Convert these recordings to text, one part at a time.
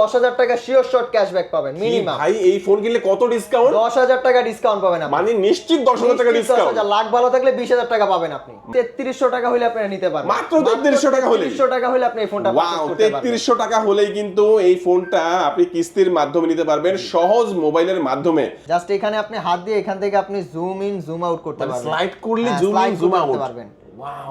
দশ হাজার টাকা শিওর শর্ট ক্যাশব্যাক পাবেন মিনিমাম ভাই এই ফোন কিনলে কত ডিসকাউন্ট দশ হাজার টাকা ডিসকাউন্ট পাবেন মানে নিশ্চিত দশ হাজার টাকা ডিসকাউন্ট 10,000 লাখ ভালো থাকলে বিশ হাজার টাকা পাবেন আপনি। তেত্রিশশো টাকা হলে আপনি নিতে পারবেন। মাত্র 3300 টাকা হলেই? 3300 টাকা হলে আপনি এই ফোনটা ওয়াও তেত্রিশশো টাকা হলেই কিন্তু এই ফোনটা আপনি কিস্তির মাধ্যমে নিতে পারবেন সহজ মোবাইলের মাধ্যমে। জাস্ট এখানে আপনি হাত দিয়ে এখান থেকে আপনি জুম ইন জুম আউট করতে মানে পারবেন। স্লাইড করলে জুম ইন জুম করতে পারবেন।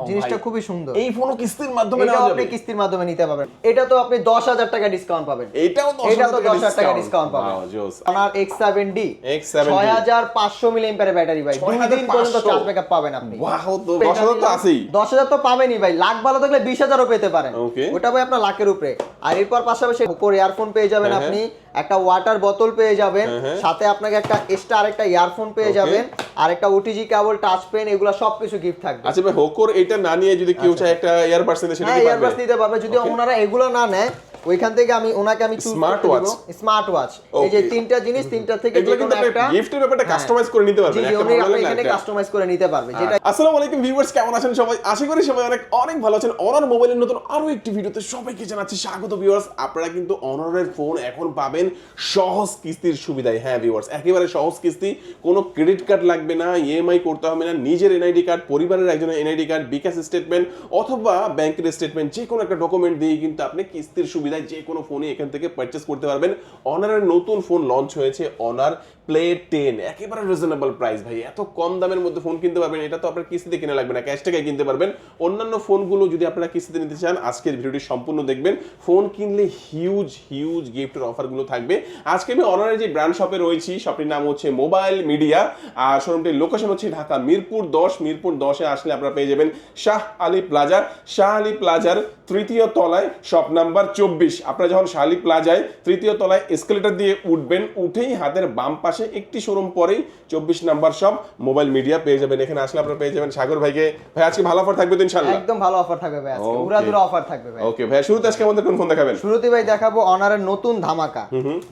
জিনিসটা খুবই সুন্দর। এই ফোনও কিস্তির মাধ্যমে নেওয়া আপনি কিস্তির মাধ্যমে নিতে পারবেন। এটা তো আপনি দশ হাজার টাকা ডিসকাউন্ট পাবেন। এটাও দশ এটা তো হাজার দশ হাজার টাকা ডিসকাউন্ট পাবেন। Wow, জোস। ওনার এক্স সেভেন ডি X7D ছয় হাজার পাঁচশো মিলি এম্পারের ব্যাটারি ভাই দুই দিন পর্যন্ত চার্জ ব্যাকআপ পাবেন আপনি। ওয়াও তো দশ হাজার তো আছেই। দশ হাজার তো পাবেনই ভাই। লাখ ভালো থাকলে বিশ হাজারও পেতে পারেন। ওটা ভাই আপনার লাখের উপরে। আর এরপর পাশাপাশি উপর ইয়ারফোন পেয়ে যাবেন হ্যাঁ, আপনি একটা ওয়াটার বোতল পেয়ে যাবেন হ্যাঁ। সাথে আপনাকে একটা এক্সট্রা আরেকটা ইয়ারফোন পেয়ে যাবেন আর একটা ওটিজি কেবল টাচ পেন এগুলো সবকিছু গিফট থাকবে। আচ্ছা ভাই হোকর এটা না নিয়ে যদি কেউ চায় একটা ইয়ারবাডস নিতে সেটা হ্যাঁ ইয়ারবাস পারবে? নিতে পারবে। যদি ওনারা এগুলো না নেয় ওইখান থেকে আমি ওনাকে আমি Smart watch? স্মার্ট ওয়াচ এই যে তিনটা জিনিস তিনটা থেকে যে কোনো একটা গিফটের ব্যাপারটা হ্যাঁ। কাস্টমাইজ করে নিতে জি পারবেন জি একটা উনি ভালো আপনি এখানে কাস্টমাইজ করে নিতে পারবে যেটা আসসালামু আলাইকুম ভিউয়ার্স কেমন আছেন সবাই? আশা করি সবাই অনেক অনেক ভালো আছেন। অনার মোবাইলের নতুন আরও একটি ভিডিওতে সবাইকে জানাচ্ছি স্বাগত ভিউয়ার্স আপনারা কিন্তু অনারের ফোন এখন পাবেন সহজ কিস্তির সুবিধায়। হ্যাঁ ভিউয়ার্স একেবারে সহজ কিস্তি। কোনো ক্রেডিট কার্ড লাগবে না ইএমআই করতে হবে না নিজের এনআইডি কার্ড পরিবারের একজনের এনআইডি কার্ড বিকাশ স্টেটমেন্ট অথবা ব্যাংকের স্টেটমেন্ট যে কোনো একটা ডকুমেন্ট দিয়ে কিন্তু আপনি কিস্তির সুবিধায় যে কোনো ফোনই এখান থেকে পারচেস করতে পারবেন। অনারের নতুন ফোন লঞ্চ হয়েছে অনার প্লে টেন একেবারে রিজনেবল প্রাইস ভাই। এত কম দামের মধ্যে ফোন কিনতে পারবেন, এটা তো আপনার কিস্তিতে কিনে লাগবে না ক্যাশ টাকায় কিনতে পারবেন। অন্যান্য ফোনগুলো যদি আপনারা কিস্তিতে নিতে চান, আজকের ভিডিওটি সম্পূর্ণ দেখবেন। ফোন কিনলে হিউজ হিউজ গিফটের অফারগুলো থাকবে। আজকে আমি অনারের যে ব্র্যান্ড শপে রয়েছি শপটির নাম হচ্ছে মোবাইল মিডিয়া আর শোরুমটির লোকেশন হচ্ছে ঢাকা মিরপুর দশ। মিরপুর দশে আসলে আপনারা পেয়ে যাবেন শাহ আলী প্লাজা শাহ আলী প্লাজার তৃতীয় তলায় শপ নাম্বার চব্বিশ। আপনারা যখন শাহ আলী প্লাজায় তৃতীয় তলায় এসকেলেটর দিয়ে উঠবেন, উঠেই হাতের বাম পাশে একটি শোরুম পরেই। চব্বিশ নাম্বার শপ মোবাইল মিডিয়া পেয়ে যাবেন। এখানে আসলে আপনারা পেয়ে যাবেন। সাগর ভাইকে ভাই আজকে ভালো অফার থাকবে তো একদম ভালো অফার থাকবে ভাই আজকে. উড়াদুরা অফার থাকবে ভাই। ওকে ভাই শুরুতে আজকে আমাদের কোন ফোন দেখাবেন? শুরুতে ভাই দেখাবো অনারের নতুন ধামাকা।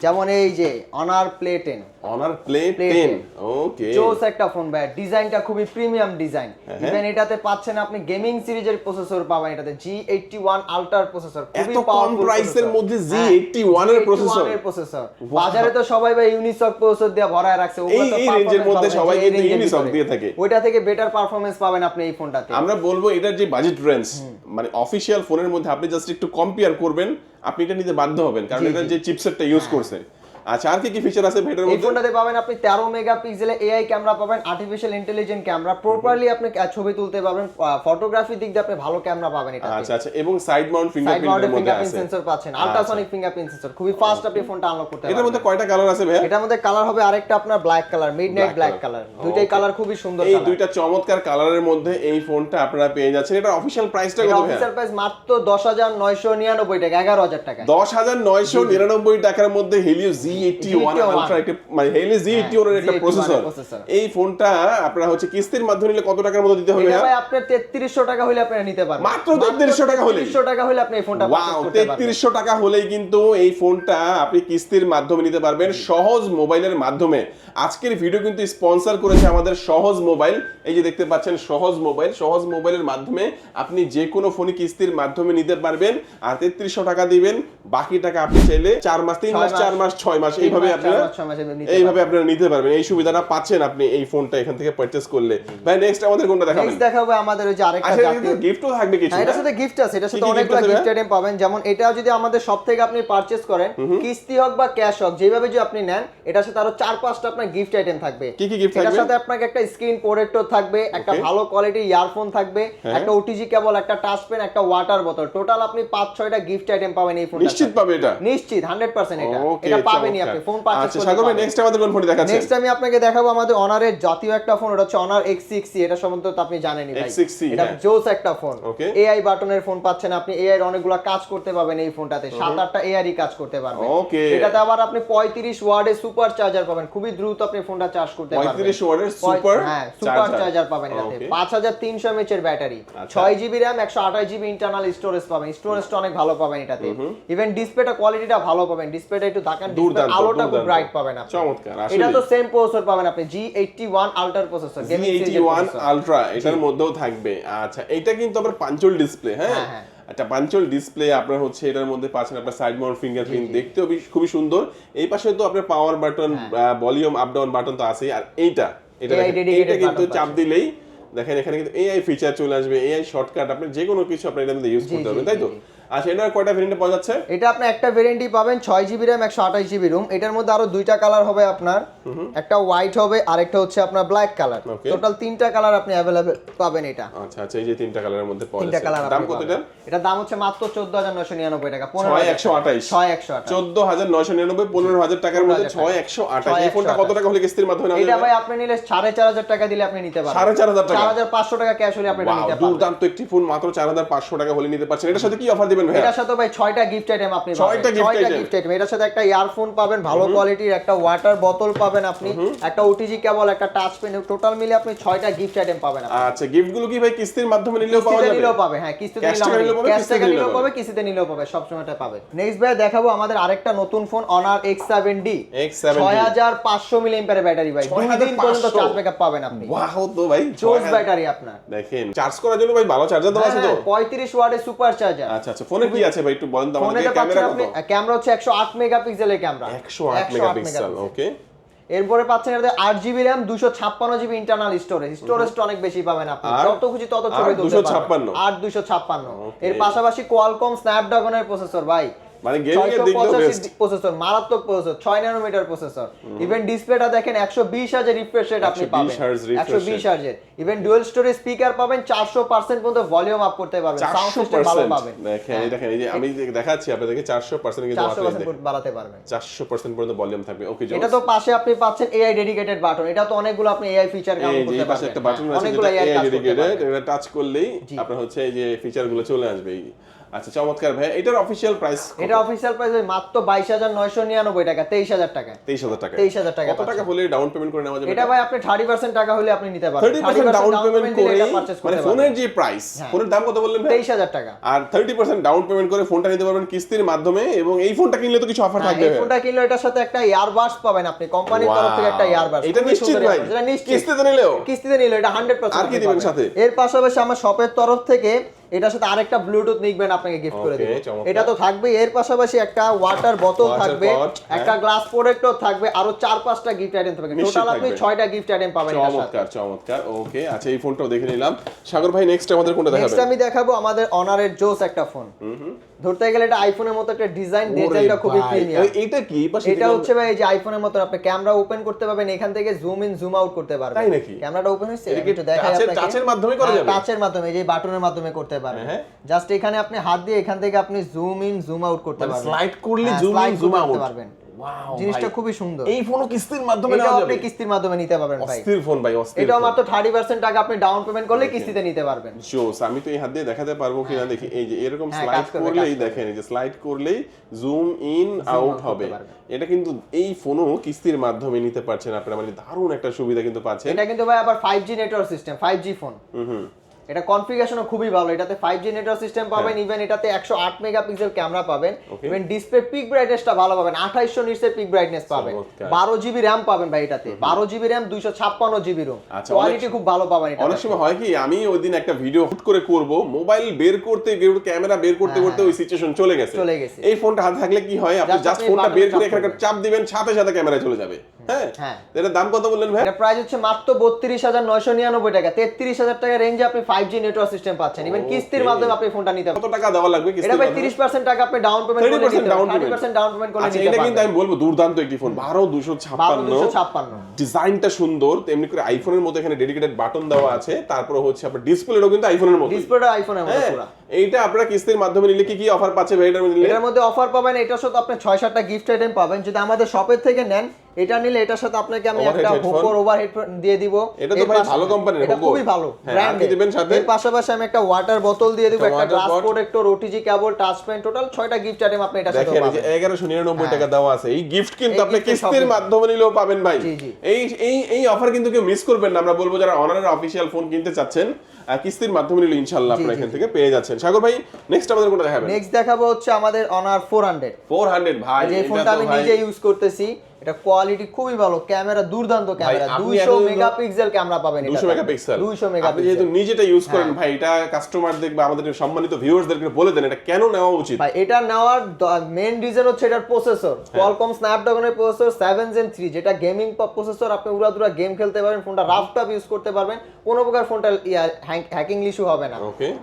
যেমন এই যে Honor Play ten Honor Play 10 okay জোস একটা ফোন ভাই। ডিজাইনটা খুবই প্রিমিয়াম ডিজাইন। ইভেন এটাতে পাচ্ছেন আপনি গেমিং সিরিজের প্রসেসর পাবেন। এটাতে জি এইটটি ওয়ান আল্ট্রার প্রসেসর এত কম প্রাইসের মধ্যে Z81 এর? প্রসেসর বাজারে তো সবাই ভাই ইউনিসক প্রসেসর দিয়ে ভরায় রাখছে এই- এই এর মধ্যে সবাই কিন্তু ভিতরে। দিয়ে থাকে। ওইটা থেকে বেটার পারফরমেন্স পাবেন আপনি এই ফোনটাতে আমরা বলব এটার যে বাজেট রেঞ্জ মানে অফিসিয়াল ফোনের মধ্যে আপনি জাস্ট একটু কম্পেয়ার করবেন আপনি এটা নিতে বাধ্য হবেন কারণ হ্যাঁ। এটার যে চিপসেটটা ইউজ করছে আচ্ছা আর কি কি ফিচার আছে এটার এই ফোনটাতে পাবেন আপনি তেরো মেগাপিক্সেলে এআই ক্যামেরা পাবেন আর্টিফিশিয়াল ইন্টেলিজেন্ট ক্যামেরা প্রপারলি আপনি ছবি তুলতে পারবেন ফটোগ্রাফি দিক দিয়ে আপনি ভালো ক্যামেরা পাবেন এটা আচ্ছা আচ্ছা এবং সাইড মাউন্ট মাউন্টেড ফিঙ্গারপ্রিন্টের মধ্যে আছে। সেন্সর পাচ্ছেন। আল্ট্রাসনিক ফিঙ্গারপ্রিন্ট সেন্সর খুবই ফাস্ট আপনি ফোনটা আনলক করতে এটার মধ্যে কয়টা কালার আছে ভাই এটার মধ্যে কালার হবে আরেকটা আপনার black colour midnight black colour দুইটাই কালার খুবই সুন্দর এই দুইটা চমৎকার কালারের মধ্যে এই ফোনটা আপনারা পেয়ে যাচ্ছেন। এটা অফিসিয়াল প্রাইসটা কত ভাই অফিসিয়াল প্রাইস মাত্র দশ হাজার নয়শো নিরানব্বই টাকা এগারো হাজার টাকা দশ হাজার নয়শো নিরানব্বই টাকার মধ্যে হেলিও জি ওয়ান আলট্রা একটা মানে হেলিও জি ওয়ানের একটা প্রসেসর এই ফোনটা আপনারা হচ্ছে কিস্তির মাধ্যমে নিলে কত টাকার মতো দিতে হবে ভাই আপনার তেত্রিশশো টাকা হলে আপনি নিতে পারবেন। মাত্র 3300 টাকা হলেই? 3300 টাকা হলে আপনি এই ফোনটা ওয়াও purchase করতে পারবেন। তেত্রিশশো টাকা হলেই কিন্তু এই ফোনটা আপনি কিস্তির মাধ্যমে নিতে পারবেন সহজ মোবাইলের মাধ্যমে। আজকের ভিডিও কিন্তু স্পন্সর করেছে আমাদের সহজ মোবাইল। এই যে দেখতে পাচ্ছেন সহজ মোবাইল। সহজ মোবাইলের মাধ্যমে আপনি যে কোনো ফোনই কিস্তির মাধ্যমে নিতে পারবেন। আর তেত্রিশশো টাকা দিবেন। বাকি টাকা আপনি চাইলে চার মাস তিন মাস, চার মাস ছয় মাস তিন এইভাবে আপনারা মাস এইভাবে আপনারা নিতে পারবেন। এই সুবিধাটা পাচ্ছেন আপনি এই ফোনটা এখান থেকে পারচেস করলে। ভাই নেক্সট আমাদের কোনটা দেখাবেন? নেক্সট দেখাবো আমাদের ওই যে আরেকটা আচ্ছা গিফটও থাকবে কিছু হ্যাঁ, এটার সাথে গিফট আছে এটার সাথে অনেকগুলো গিফট আইটেম পাবেন। যেমন এটা যদি আমাদের সব থেকে আপনি পারচেজ করেন কিস্তি হোক বা ক্যাশ হোক যেভাবে যদি আপনি নেন এটার সাথে আরও চার পাঁচটা আপনার গিফট আইটেম থাকবে। কি কি এটার থাকবে? সাথে আপনাকে একটা স্ক্রিন প্রোটেক্টর থাকবে একটা ভালো কোয়ালিটির ইয়ারফোন থাকবে হ্যাঁ। একটা ওটিজি কেবল একটা টাচ পেন একটা ওয়াটার বোতল টোটাল আপনি পাঁচ ছয়টা গিফট আইটেম পাবেন এই ফোনটা নিশ্চিত পাবে এটা? নিশ্চিত হান্ড্রেড পার্সেন্ট এটা। Okay, এটা পাবেনই আপনি ফোন আচ্ছা সাগর ভাই নেক্সট আমাদের কোন ফোনটি দেখাচ্ছেন নেক্সট আমি আপনাকে দেখাবো আমাদের অনারের জাতীয় একটা ফোন ওটা হচ্ছে অনার এক্স সিক্স এটা সম্বন্ধে তো আপনি জানেনই ভাই। X6C, এটা হ্যাঁ। জোস একটা ফোন. এআই বাটনের ফোন পাচ্ছেন আপনি এআই এর অনেকগুলো কাজ করতে পারবেন এই ফোনটাতে সাত আটটা এআই কাজ করতে পারবেন. এটাতে আবার আপনি পঁয়ত্রিশ ওয়ার্ডে সুপার চার্জার পাবেন। খুবই দ্রুত আপনি ফোনটা চার্জ করতে পারবেন। 35 ওয়াটের পঁয়- super হ্যাঁ সুপার চার্জার পাবেন এটাতে। Okay. পাঁচ হাজার তিনশো এমএচ এর ব্যাটারি আচ্ছা। ছয় জিবি র্যাম একশো আঠাশ জিবি ইন্টারনাল স্টোরেজ পাবেন। স্টোরেজটা অনেক ভালো পাবেন এটাতে। ইভেন ডিসপ্লেটা কোয়ালিটিটা ভালো পাবেন। ডিসপ্লেটা একটু আলোটা খুব। ব্রাইট পাবেন আপনি। চমৎকার। এটা তো সেম প্রসেসর পাবেন আপনি G eighty processor gaming Z81 এটার মধ্যেও থাকবে। আচ্ছা এটা কিন্তু আবার পাঞ্চল ডিসপ্লে হ্যাঁ? হ্যাঁ, হ্যাঁ। একটা পাঞ্চল ডিসপ্লে আপনার হচ্ছে এটার মধ্যে পাচ্ছেন আপনার সাইড মাউন্ট ফিঙ্গারপ্রিন্ট দেখতেও খুবই সুন্দর। এই পাশে তো আপনার power button volume up down button তো আছেই। আর এইটা এটা এইটা কিন্তু চাপ দিলেই দেখেন এখানে কিন্তু এআই ফিচার চলে আসবে এআই শর্টকাট আপনি যে কোনো কিছু আপনি মধ্যে ইউজ করতে পারবেন তাই তো? আচ্ছা এটার কয়টা ভেরিয়েন্টে পাওয়া যাচ্ছে? এটা আপনি একটা ভেরিয়েন্টই পাবেন ছয় জিবি র্যাম একশো আঠাশ জিবি রুম এটার মধ্যে আরও দুইটা কালার হবে আপনার। একটা হোয়াইট হবে আর একটা হচ্ছে আপনার ব্ল্যাক কালার টোটাল তিনটা কালার আপনি অ্যাভেলেবেল পাবেন এটা। আচ্ছা আচ্ছা এই যে তিনটা কালারের মধ্যে পাওয়া তিনটা কালার দাম কত এটা এটা দাম হচ্ছে মাত্র চোদ্দ হাজার নয়শো নিরানব্বই টাকা ছয় একশো আঠাইশ ছয় একশো চোদ্দ হাজার নয়শো নিরানব্বই পনেরো হাজার টাকার মধ্যে ছয় একশো আঠাশ। এই ফোনটা কত টাকা হলে কিস্তির মাধ্যমে এটা ভাই আপনি নিলে সাড়ে চার হাজার টাকা দিলে আপনি নিতে পারবেন। সাড়ে চার হাজার টাকা? চার হাজার পাঁচশো টাকা ক্যাশ হলে আপনি নিতে দুর্দান্ত একটি ফোন মাত্র চার হাজার পাঁচশো টাকা হলে নিতে পারছেন। এটার সাথে কি অফার দিবেন ভাইয়া। এটার সাথে ভাই ছয়টা গিফট আইটেম আপনি পাবেন। ছয়টা gift ছয়টা item? গিফট আইটেম এটার সাথে একটা ইয়ারফোন পাবেন ভালো কোয়ালিটির একটা ওয়াটার বোতল পাবেন আপনি একটা ওটিজি কেবল একটা টাচ পেন টোটাল মিলে আপনি ছয়টা গিফট আইটেম পাবেন আচ্ছা গিফটগুলো কি ভাই কিস্তির মাধ্যমে নিলেও পাওয়া যাবে? নিলেও পাবে হ্যাঁ কিস্তিতে নিলেও পাবে, ক্যাশ টাকা নিলেও পাবে। কিস্তিতে নিলেও পাবে সব সময়টা পাবে। নেক্সট ভাই দেখাবো আমাদের আরেকটা নতুন ফোন অনার ডি X7D ছয় হাজার পাঁচশো মিলি এম্পারের ব্যাটারি ভাই দুই দিন পর্যন্ত চার্জ ব্যাকআপ পাবেন আপনি। ওয়াও তো ভাই চোজ ব্যাটারি আপনার। দেখেন চার্জ করার জন্য ভাই ভালো চার্জার দেওয়া আছে তো? হ্যাঁ, পঁয়ত্রিশ ওয়াটের সুপার চার্জার আচ্ছা আচ্ছা ফোনে কি আছে ভাই? একটু বলেন তো আমাদের ক্যামেরা কত? ক্যামেরা হচ্ছে একশো আট মেগাপিক্সেলের ক্যামেরা। 108 মেগাপিক্সেল ওকে। এরপরে পাচ্ছেন এটাতে আট জিবি র্যাম দুশো ছাপ্পান্ন জিবি ইন্টারনাল স্টোরেজ স্টোরেজটা অনেক বেশি পাবেন আপনি? যত খুশি তত ছবি তুলতে 256 পারবেন। আর দুশো ছাপ্পান্ন। এর পাশাপাশি কোয়ালকম স্ন্যাপড্রাগনের প্রসেসর ভাই। মানে গেমিং এর দিক দিয়ে বেস্ট প্রসেসর মারাত্মক প্রসেসর ছয় ন্যানোমিটার প্রসেসর ইভেন ডিসপ্লেটা দেখেন একশো বিশ হাজার রিফ্রেশ রেট আপনি পাবেন। Hz refresh একশো বিশ হাজার ইভেন ডুয়েল স্টোরেজ স্পিকার পাবেন চারশো পার্সেন্ট পর্যন্ত ভলিউম আপ করতে পারবেন। সাউন্ড সিস্টেম ভালো পাবেন। দেখেন এই দেখেন এই যে আমি দেখাচ্ছি আপনাদেরকে চারশো পার্সেন্ট কিন্তু চারশো মাত্র এই বাড়াতে পারবেন। চারশো পার্সেন্ট পর্যন্ত ভলিউম থাকবে। ওকে এটা তো পাশে আপনি পাচ্ছেন এআই ডেডিকেটেড বাটন এটা তো অনেকগুলো আপনি এআই ফিচার যে করতে এই পাশে একটা বাটন হ্যাঁ, আছে যেটা এআই ডেডিকেটেড এটা টাচ করলেই আপনার হচ্ছে এই যে ফিচারগুলো চলে আসবে। আচ্ছা চমৎকার ভাই এটার অফিসিয়াল প্রাইস এটা অফিসিয়াল প্রাইস মাত্র বাইশ হাজার নয়শো নিরানব্বই টাকা তেইশ হাজার টাকা। তেইশ হাজার টাকা। 23,000 টাকা কত টাকা হলে ডাউন পেমেন্ট করে নেওয়া যাবে এটা ভাই আপনি থার্টি পার্সেন্ট টাকা হলে আপনি নিতে পারবেন। ডাউন পেমেন্ট করে মানে ফোনের যে প্রাইস ফোনের দাম কত বললেন ভাই? তেইশ হাজার টাকা। আর থার্টি পার্সেন্ট ডাউন পেমেন্ট করে ফোনটা নিতে পারবেন কিস্তির মাধ্যমে এবং এই ফোনটা কিনলে তো কিছু অফার হ্যাঁ, থাকবে। এই ফোনটা কিনলে এটার সাথে একটা ইয়ারবাস পাবেন আপনি কোম্পানির তরফ থেকে একটা ইয়ারবাস এটা নিশ্চিত ভাই। এটা নিশ্চিত। কিস্তিতে নিলেও? কিস্তিতে নিলে এটা হান্ড্রেড আর কি দিবেন সাথে? এর পাশাপাশি আমার শপের তরফ থেকে এটার সাথে আরেকটা ব্লুটুথ নিকবেন আপনাকে গিফট করে দেবো। এটা তো থাকবে এর পাশাপাশি একটা ওয়াটার বোতল থাকবে হ্যাঁ। একটা গ্লাস প্রোডাক্টর থাকবে আরও চার পাঁচটা গিফট আইটেম থাকবে। টোটাল আপনি। ছয়টা গিফট আইটেম পাবেন চমৎকার চমৎকার। ওকে আচ্ছা এই ফোনটাও দেখে নিলাম। সাগর ভাই নেক্সট আমাদের কোনটা দেখাবেন? নেক্সট আমি দেখাবো আমাদের অনারের জোস একটা ফোন ধরতে গেলে এটা আইফোনের মতো একটা ডিজাইন ডিজাইনটা খুবই প্রিমিয়াম এইটা কি? এটা হচ্ছে ভাই এই যে আইফোনের মতো আপনি ক্যামেরা ওপেন করতে পারবেন এখান থেকে জুম ইন জুম আউট করতে পারবেন। তাই নাকি? ক্যামেরাটা ওপেন হয়েছে? এটা কি একটু দেখাই আপনাকে। টাচের মাধ্যমে করা যাবে? টাচের মাধ্যমে এই যে বাটনের মাধ্যমে করতে পারবেন। হ্যাঁ। জাস্ট এখানে আপনি হাত দিয়ে এখান থেকে আপনি জুম ইন জুম আউট করতে মানে পারবেন। স্লাইড করলে হ্যাঁ, জুম ইন জুম করতে আউট পারবেন। জিনিসটা খুবই সুন্দর। এই ফোনও কিস্তির মাধ্যমে নেওয়া আপনি কিস্তির মাধ্যমে নিতে পারবেন ভাই। অস্থির ফোন ভাই অস্থির ফোন। মাত্র থার্টি পার্সেন্ট টাকা আপনি ডাউন পেমেন্ট করলে কিস্তিতে নিতে পারবেন। জোস আমি তো এই হাত দিয়ে দেখাতে পারব কিনা দেখি। এই যে এরকম হ্যাঁ, স্লাইড করলেই দেখেন এই যে স্লাইড করলেই জুম ইন আউট হবে। করতে এটা কিন্তু এই ফোনও কিস্তির মাধ্যমে নিতে পারছেন আপনারা মানে দারুণ একটা সুবিধা কিন্তু পাচ্ছেন। এটা কিন্তু ভাই আবার five G network system five G phone এটা কনফিগারেশনও খুবই ভালো। এটাতে ফাইভ জি নেটওয়ার্ক সিস্টেম পাবেন ইভেন এটাতে একশো আট মেগাপিক্সেল ক্যামেরা পাবেন। হ্যাঁ। ইভেন ডিসপ্লে পিক ব্রাইটনেসটা ভালো পাবেন। আঠাইশশো নিটসের পিক ব্রাইটনেস পাবেন। বারো জিবি র্যাম পাবেন ভাই এটাতে। বারো জিবি র্যাম দুইশো ছাপ্পান্ন জিবি রোম কোয়ালিটি খুব ভালো পাবেন এটা অনেক সময় হয় কি আমি ওই দিন একটা ভিডিও হুট করে করব মোবাইল বের করতে ক্যামেরা বের করতে করতে ওই সিচুয়েশন চলে গেছে। চলে গেছে। এই ফোনটা হাতে থাকলে কি হয় আপনি জাস্ট ফোনটা বের করে চাপ চাপ দিবেন সাথে সাথে ক্যামেরা চলে যাবে। হ্যাঁ? হ্যাঁ। এটার দাম কত বললেন ভাই? এটা প্রাইস হচ্ছে মাত্র বত্রিশ হাজার নয়শো নিরানব্বই টাকা। তেত্রিশ হাজার টাকা রেঞ্জে আপনি ফাইভ জি নেটওয়ার্ক সিস্টেম পাচ্ছেন। ইভেন কিস্তির মাধ্যমে আপনি ফোনটা নিতে কত টাকা দেওয়া লাগবে এটা ভাই তিরিশ পার্সেন্ট টাকা আপনি ডাউন পেমেন্ট 30% নিতে down পারবেন thirty payment। Percent down payment করলে আচ্ছা নিতে এটা কিন্তু আমি বলব দুর্দান্ত একটি ফোন বারো দুশো ছাপ্পান্ন। ডিজাইনটা সুন্দর তেমনি করে আইফোনের মধ্যে এখানে ডেডিকেটেড বাটন দেওয়া আছে। তারপরে হচ্ছে আপনার ডিসপ্লেটাও কিন্তু আইফোনের মতো ডিসপ্লেটা আইফোনের মতো পুরা। এইটা আপনারা কিস্তির মাধ্যমে নিলে কি কি অফার পাচ্ছে ভাই এটার মধ্যে এটার মধ্যে অফার পাবেন এটার সাথে আপনি ছয় সাতটা গিফট আইটেম পাবেন। যদি আমাদের শপের থেকে নেন এটা নিলে এটার সাথে আপনাকে আমি একটা? হোকোর ওভারহেড দিয়ে দিব। এটা তো ভাই ভালো কোম্পানির, এটা খুবই ভালো হ্যাঁ, ব্র্যান্ড দিবেন সাথে? এর পাশাপাশি আমি একটা ওয়াটার বোতল দিয়ে দিব একটা glass protector OTG cable touch pen total ছয়টা গিফট আইটেম আপনি এটার সাথে দেখেন পাবেন। এগারোশো নিরানব্বই টাকা দেওয়া আছে। এই গিফট কিন্তু আপনি কিস্তির মাধ্যমে নিলেও পাবেন ভাই। এই এই এই অফার কিন্তু কেউ মিস করবেন না। আমরা বলব যারা অনারের অফিসিয়াল ফোন কিনতে চাচ্ছেন কিস্তির মাধ্যমে নিলে ইনশাল্লাহ আপনারা এখান থেকে পেয়ে যাচ্ছেন। সাগর ভাই নেক্সট আমাদের কোনটা দেখাবেন? নেক্সট দেখাবো হচ্ছে আমাদের Honor four hundred four hundred ভাই যে এটা ফোনটা আমি নিজে ইউজ করতেছি। এটা কোয়ালিটি খুবই ভালো ক্যামেরা দুর্দান্ত ক্যামেরা 200 মেগাপিক্সেল ক্যামেরা পাবেন এটা 200 মেগাপিক্সেল 200 মেগাপিক্সেল যেহেতু নিজেটা ইউজ হ্যাঁ। করেন ভাই এটা কাস্টমার দেখবে আমাদের সম্মানিত ভিউয়ার্সদেরকে বলে দেন এটা কেন নেওয়া উচিত? ভাই এটা নেওয়ার মেইন রিজন হচ্ছে এটার প্রসেসর কোয়ালকম স্ন্যাপড্রাগনের প্রসেসর 7 জেন 3 যেটা গেমিং প্রসেসর আপনি উড়াদুরা গেম খেলতে পারবেন ফোনটা রাফ টপ ইউজ করতে পারবেন কোনো প্রকার ফোনটা হ্যাকিং ইস্যু হবে না।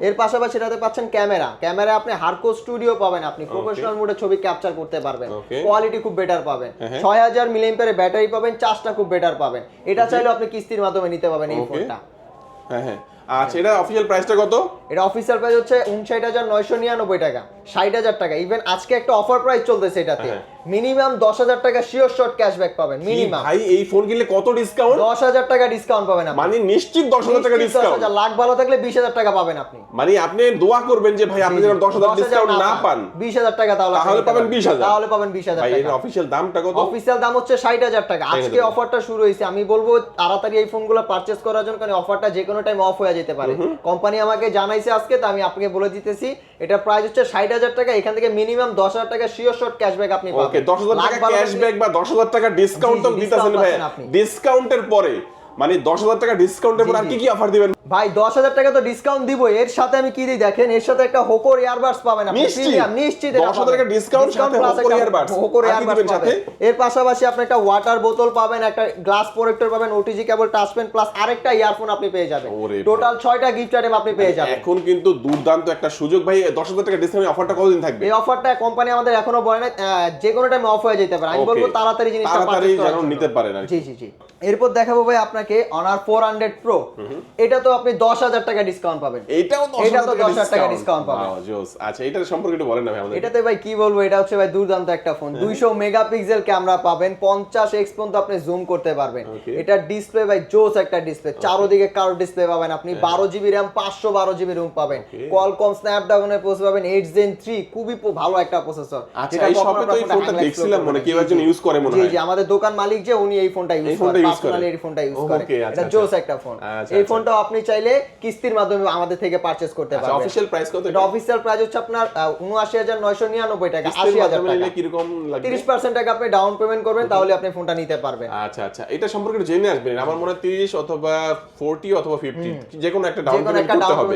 এর পাশাপাশি এটাতে পাচ্ছেন ক্যামেরা ক্যামেরা আপনি হারকো স্টুডিও পাবেন আপনি। প্রফেশনাল মোডে ছবি ক্যাপচার করতে পারবেন। কোয়ালিটি খুব বেটার পাবেন। হ্যাঁ, হ্যাঁ। 6000 হাজার মিলিমিটারের ব্যাটারি পাবেন চার্জটা খুব বেটার পাবেন। এটা চাইলে আপনি কিস্তির মাধ্যমে নিতে পারবেন এই. ফোনটা। হ্যাঁ হ্যাঁ। আচ্ছা এটা অফিসিয়াল প্রাইসটা কত? এটা অফিসিয়াল প্রাইস হচ্ছে উনষাট হাজার নয়শো নিরানব্বই টাকা। ষাট হাজার টাকা। ইভেন আজকে একটা অফার প্রাইস চলতেছে এটাতে। হ্যাঁ। মিনিমাম দশ হাজার টাকা শিওর শর্ট ক্যাশব্যাক পাবেন মিনিমাম ভাই এই ফোন কিনলে কত ডিসকাউন্ট দশ হাজার টাকা ডিসকাউন্ট পাবেন মানে নিশ্চিত দশ হাজার টাকা নিশ্চিত 10,000 ডিসকাউন্ট লাখ ভালো থাকলে বিশ হাজার টাকা পাবেন আপনি। মানে আপনি দোয়া করবেন যে ভাই আপনি যেন দশ হাজার ডিসকাউন্ট না পান। বিশ হাজার টাকা তাহলে তাহলে পাবেন পারবেন। 20,000 তাহলে পাবেন বিশ হাজার ভাই এর টাকা। অফিসিয়াল দামটা কত? অফিসিয়াল দাম হচ্ছে ষাট হাজার টাকা। আজকে অফারটা শুরু হয়েছে। আমি বলব তাড়াতাড়ি এই ফোনগুলো পারচেস করার জন্য কারণ অফারটা যে কোনো টাইম অফ হয়ে যেতে পারে। কোম্পানি আমাকে জানাইছে আজকে তো আমি আপনাকে বলে দিতেছি। এটা প্রাইস হচ্ছে ষাট হাজার টাকা এখান থেকে মিনিমাম দশ হাজার টাকা শিওর শর্ট ক্যাশব্যাক আপনি পাবেন। দশ হাজার টাকা ক্যাশব্যাক বা দশ হাজার টাকা ডিসকাউন্ট তো দিতেছেন ভাই ডিসকাউন্টের পরে মানে দশ হাজার টাকা ডিসকাউন্টের পর আর কি কি অফার দিবেন? ভাই দশ হাজার টাকা তো ডিসকাউন্ট দিব এর সাথে আমি কি দিই দেখেন এর সাথে একটা হোকোর ইয়ারবাডস পাবেন আপনি নিশ্চিত? প্রিমিয়াম নিশ্চিত 10,000 টাকা discount সাথে। হোকোর কি ইয়ারবাডস দিবেন সাথে? এর পাশাপাশি আপনি একটা ওয়াটার বোতল পাবেন একটা গ্লাস প্রোটেক্টর পাবেন OTG cable touch pen plus আরেকটা ইয়ারফোন আপনি পেয়ে যাবেন। টোটাল ছয়টা গিফট আইটেম আপনি পেয়ে যাবেন। এখন কিন্তু দুর্দান্ত একটা সুযোগ। ভাই দশ হাজার টাকা ডিসকাউন্ট অফারটা কতদিন থাকবে? এই অফারটা কোম্পানি আমাদের এখনও বলে না যে কোনো টাইমে অফ হয়ে যেতে পারে। আমি. বলব তাড়াতাড়ি জিনিসটা তাড়াতাড়ি যেন নিতে পারেন আর জি জি জি। এরপর দেখাবো ভাই আপনাকে অনার ফোর হান্ড্রেড প্রো এটা তো আপনি দশ হাজার টাকা ডিসকাউন্ট পাবেন। এটাও দশ এটা তো হাজার টাকা 10,000 টাকা ডিসকাউন্ট পাবেন। জোস। আচ্ছা এটার সম্পর্কে একটু বলেন না ভাই আমাদের এটাতে ভাই কি বলব এটা হচ্ছে ভাই দুর্দান্ত একটা ফোন দুইশো মেগাপিক্সেল ক্যামেরা পাবেন পঞ্চাশ এক্স পর্যন্ত আপনি জুম করতে পারবেন। এটা ডিসপ্লে ভাই জোস একটা ডিসপ্লে চারোদিকে কারও ডিসপ্লে পাবেন আপনি বারো জিবি র্যাম পাঁচশো বারো জিবি রুম পাবেন. কোয়ালকম স্ন্যাপড্রাগনের প্রসেসর পাবেন এইট জেন থ্রি খুবই ভালো একটা প্রসেসর আচ্ছা এই শপে তো এই ফোনটা দেখছিলাম মনে কেউ একজন ইউজ করে মনে হয়। জি জি আমাদের দোকান মালিক যে উনি এই ফোনটা ইউজ করেন। করে? পার্সোনালি এই ফোনটা ইউজ করে। আচ্ছা, এটা আচ্ছা। জোস একটা ফোন আচ্ছা, এই আচ্ছা। ফোনটাও আপনি চাইলে কিস্তির মাধ্যমে আমাদের থেকে পারচেজ করতে আচ্ছা পারবেন। অফিশিয়াল প্রাইস কত? এটা অফিসিয়াল প্রাইস হচ্ছে আপনার উনআশি হাজার নয়শো নিরানব্বই টাকা কিস্তির আশি হাজার মাধ্যমে টাকা। নিলে কীরকম লাগবে? তিরিশ পার্সেন্ট টাকা আপনি ডাউন পেমেন্ট করবেন তাহলে আপনি ফোনটা নিতে পারবেন। আচ্ছা আচ্ছা। এটা সম্পর্কে জেনে আসবেন। আমার মনে হয় তিরিশ অথবা ফোরটি অথবা ফিফটি যে কোনো একটা ডাউন পেমেন্ট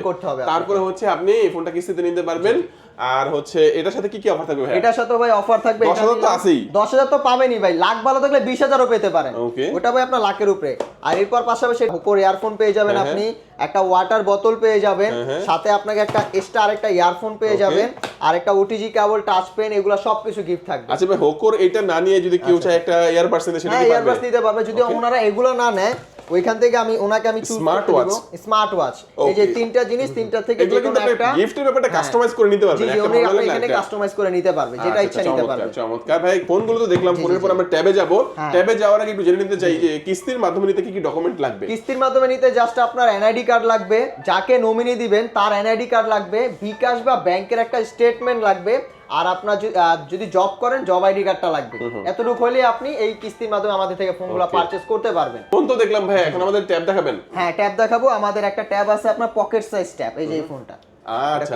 করতে হবে। তারপরে হচ্ছে আপনি এই ফোনটা কিস্তিতে নিতে পারবেন। আর হচ্ছে এটার সাথে কি কি অফার থাকবে ভাই এটার সাথে ভাই অফার থাকবে 10,000 তো আছেই। দশ হাজার তো পাবেনই ভাই। লাখ ভালো থাকলে বিশ হাজারও পেতে পারেন। Okay. ওটা ভাই আপনার লাখের উপরে। আর এরপর পাশাপাশি হোকোর ইয়ারফোন পেয়ে যাবেন হ্যাঁ, আপনি। একটা ওয়াটার বোতল পেয়ে যাবেন। হ্যাঁ, হ্যাঁ। সাথে আপনাকে একটা এক্সট্রা আরেকটা ইয়ারফোন পেয়ে যাবেন। আর একটা ওটিজি কেবল টাচ পেন এগুলো সবকিছু গিফট থাকবে। আচ্ছা ভাই হোকোর এটা না নিয়ে যদি কেউ চায় একটা ইয়ার পার্সেন্ট সেটা হ্যাঁ কি পারবে? নিতে পারবে। যদি ওনারা এগুলো না নেয় ওইখান থেকে আমি ওনাকে আমি চুজ দিব watch? স্মার্ট ওয়াচ এই যে তিনটা জিনিস তিনটা থেকে যে কোনো একটা গিফটের ব্যাপারটা হ্যাঁ। কাস্টমাইজ করে নিতে জি পারবেন একটা ভালো লাগলে এখানে কাস্টমাইজ করে নিতে পারবে যেটা আচ্ছা, ইচ্ছা নিতে পারবে। চমৎকার। ভাই ফোনগুলো তো দেখলাম ফোনের পর আমরা ট্যাবে যাব। হ্যাঁ। ট্যাবে যাওয়ার আগে একটু জেনে নিতে চাই যে কিস্তির মাধ্যমে নিতে কি কি ডকুমেন্ট লাগবে? কিস্তির মাধ্যমে নিতে জাস্ট আপনার এনআইডি কার্ড লাগবে যাকে নমিনি দিবেন তার এনআইডি কার্ড লাগবে বিকাশ বা ব্যাংকের একটা স্টেটমেন্ট লাগবে আর আপনার যদি- জব করেন জব আইডি কার্ডটা লাগবে। এতটুকু হলে আপনি এই কিস্তির মাধ্যমে আমাদের থেকে ফোনগুলো পারচেজ করতে পারবেন। ফোন তো দেখলাম ভাই এখন আমাদের ট্যাব দেখাবেন। হ্যাঁ ট্যাব দেখাবো। আমাদের একটা ট্যাব আছে আপনার পকেট সাইজ ট্যাব এই যে ফোনটা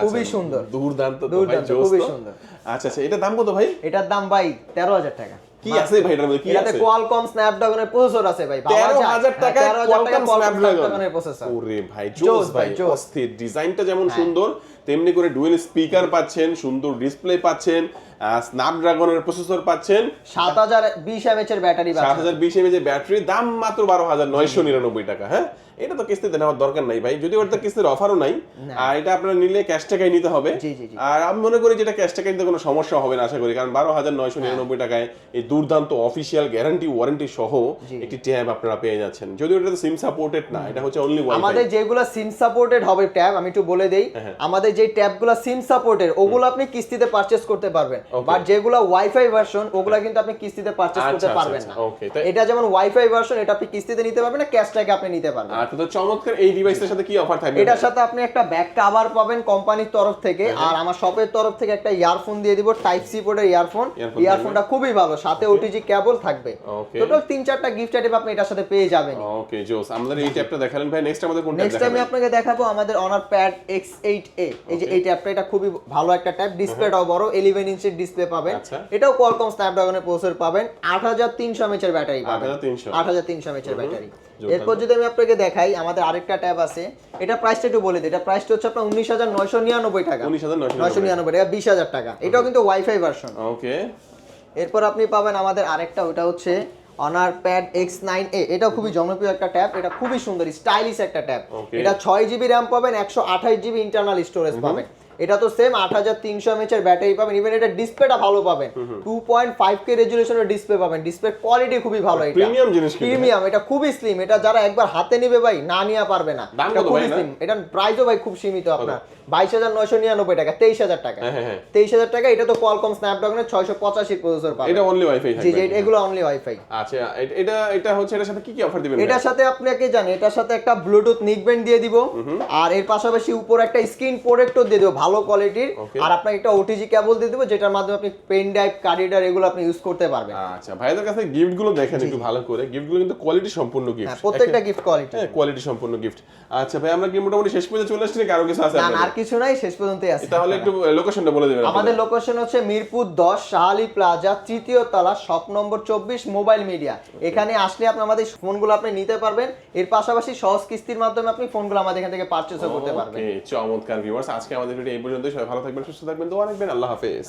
খুবই আচ্ছা। সুন্দর। দুর্দান্ত দুর্দান্ত, খুবই সুন্দর। আচ্ছা আচ্ছা এটা দাম কত ভাই? এটার দাম ভাই তেরো হাজার টাকা। কি আছে ভাই এটার মধ্যে? কি আছে? কোয়ালকম স্ন্যাপড্রাগনের প্রসেসর আছে ভাই ভাবা তেরো যায়? হাজার হ্যাঁ, টাকা 13,000 টাকা কোয়ালকম Qualcomm স্ন্যাপড্রাগন Snapdragon এর processor। ওরে ভাই জোস জোস ভাই, ভাই অস্থির। ডিজাইনটা যেমন সুন্দর তেমনি করে ডুয়েল স্পিকার পাচ্ছেন সুন্দর ডিসপ্লে পাচ্ছেন। স্ন্যাপড্রাগনের প্রসেসর পাচ্ছেন সাত হাজার বিশ এমএচ এর ব্যাটারি সাত হাজার বিশ এমএজ ব্যাটারি দাম মাত্র বারো হাজার নয়শো নিরানব্বই টাকা। হ্যাঁ এটা তো কিস্তিতে নেওয়ার দরকার নাই ভাই। যদি ওটা কিস্তির অফারও নাই আর এটা আপনার নিলে ক্যাশ টাকায় নিতে হবে। আর আমি মনে করি যেটা ক্যাশ টাকায় নিতে কোনো সমস্যা হবে না আশা করি। কারণ বারো হাজার নয়শো নিরানব্বই টাকায় এই দুর্দান্ত অফিসিয়াল গ্যারান্টি ওয়ারেন্টি সহ একটি ট্যাব আপনারা পেয়ে যাচ্ছেন। যদি ওটা সিম সাপোর্টেড না এটা হচ্ছে অনলি আমাদের যেগুলো সিম সাপোর্টেড হবে ট্যাব আমি একটু বলে দেই। হ্যাঁ। আমাদের যে ট্যাবগুলো সিম সাপোর্টেড ওগুলো আপনি কিস্তিতে পারচেজ করতে পারবেন. বাট যেগুলো ওয়াইফাই ভার্সন ওগুলো কিন্তু আপনি কিস্তিতে পারচেজ আচ্ছা, করতে আচ্ছা, পারবেন না। আচ্ছা, তাই- এটা যেমন ওয়াইফাই ভার্সন এটা আপনি কিস্তিতে নিতে পারবেন না ক্যাশ টাকা আপনি নিতে পারবেন। আর তো চমৎকার এই ডিভাইসের সাথে কি অফার থাকবে? এটার সাথে আপনি একটা ব্যাক কভার পাবেন কোম্পানির তরফ থেকে। হ্যাঁ। আর আমার শপের তরফ থেকে একটা ইয়ারফোন দিয়ে দিব টাইপ সি পোর্টের ইয়ারফোন ইয়ারফোনটা খুবই ভালো সাথে ওটিজি কেবল থাকবে। টোটাল তিন চারটা গিফট আইটেম আপনি এটার সাথে পেয়ে যাবেন। ওকে জোস। আমাদের এই ট্যাবটা দেখালেন। ভাই নেক্সট আমাদের কোন ট্যাব নেক্সট আমি আপনাকে দেখাবো আমাদের Honor Pad X eight A এই যে এই ট্যাবটা এটা খুবই ভালো একটা ট্যাব ডিসপ্লেটাও বড় ইলেভেন ইঞ্চের ডিসপ্লে পাবেন। আচ্ছা। এটাও কোয়ালকম স্ন্যাপড্রাগনের প্রসেসর পাবেন। আট হাজার তিনশো এমএচের ব্যাটারি পাবেন। 8300 আট হাজার তিনশো এমএচের ব্যাটারি এরপর যদি আমি আপনাকে দেখাই আমাদের আরেকটা ট্যাব আছে। এটা প্রাইসটা একটু বলে দিই। এটা প্রাইসটা হচ্ছে আপনার উনিশ হাজার নয়শো নিরানব্বই টাকা। উনিশ হাজার নয়শো নিরানব্বই। টাকা বিশ হাজার টাকা। এটাও কিন্তু ওয়াইফাই ভার্সন ওকে এরপর আপনি পাবেন আমাদের আরেকটা ওটা হচ্ছে Honor Pad X nine A এটা খুবই জনপ্রিয় একটা ট্যাব এটা খুবই সুন্দর স্টাইলিশ একটা ট্যাব এটা ছয় জিবি র্যাম পাবেন একশো আঠাশ জিবি ইন্টারনাল স্টোরেজ পাবেন। এটা তো সেম আট হাজার তিনশো এমএচ এর ব্যাটারি পাবেন। ইভেন এটা ডিসপ্লেটা ভালো পাবেন। টু পয়েন্ট ফাইভ কে রেজুলেশনের ডিসপ্লে পাবেন। ডিসপ্লে কোয়ালিটি খুবই ভালো এটা। প্রিমিয়াম জিনিস প্রিমিয়াম এটা খুবই স্লিম এটা যারা একবার হাতে নিবে ভাই না নিয়ে পারবে না। এটা খুবই স্লিম এটা প্রাইসও ভাই খুব সীমিত আপনার। বাইশ হাজার নয়শো নিরানব্বই টাকা তেইশ হাজার টাকা। হ্যাঁ, হ্যাঁ, হ্যাঁ। তেইশ হাজার টাকা এটা তো কোয়ালকম স্ন্যাপড্রাগনের ছয়শো পঁচাশি প্রসেসর পাবেন। এটা অনলি ওয়াইফাই জি জি এগুলো অনলি ওয়াইফাই আচ্ছা এটা এটা হচ্ছে এটার সাথে কি কি অফার দিবেন এটার সাথে আপনাকে জানি এটার সাথে একটা ব্লুটুথ নিকব্যান্ড দিয়ে দিব। আর এর পাশাপাশি উপর একটা স্ক্রিন প্রোটেক্টর দিয়ে দিব। ভালো কোয়ালিটির আর আপনাকে একটা ওটিজি কেবল দিয়ে দিব যেটার মাধ্যমে আপনি পেন ড্রাইভ কার্ড রিডার এগুলো আপনি ইউজ করতে পারবেন। আচ্ছা ভাইদের কাছে গিফটগুলো দেখেন একটু ভালো করে। গিফটগুলো কিন্তু কোয়ালিটি সম্পূর্ণ হ্যাঁ গিফট প্রত্যেকটা গিফট কোয়ালিটি হ্যাঁ কোয়ালিটি সম্পূর্ণ গিফট আচ্ছা ভাই আমরা কি মোটামুটি শেষ পর্যন্ত চলে আসছি নাকি? আরও কিছু আছে না আর কিছু নাই শেষ পর্যন্তই আছে। তাহলে একটু লোকেশনটা বলে দেবেন আমাদের লোকেশন হচ্ছে মিরপুর দশ শাহালি প্লাজা তৃতীয় তলা শপ নম্বর চব্বিশ মোবাইল মিডিয়া এখানে আসলে আপনি আমাদের ফোনগুলো আপনি নিতে পারবেন। এর পাশাপাশি সহজ কিস্তির মাধ্যমে আপনি ফোনগুলো আমাদের এখান থেকে পারচেসও করতে পারবেন। ওকে চমৎকার ভিউয়ার্স আজকে আমাদের ভিডিও এই পর্যন্ত সবাই ভালো থাকবেন সুস্থ থাকবেন দোয়া রাখবেন। আল্লাহ হাফেজ।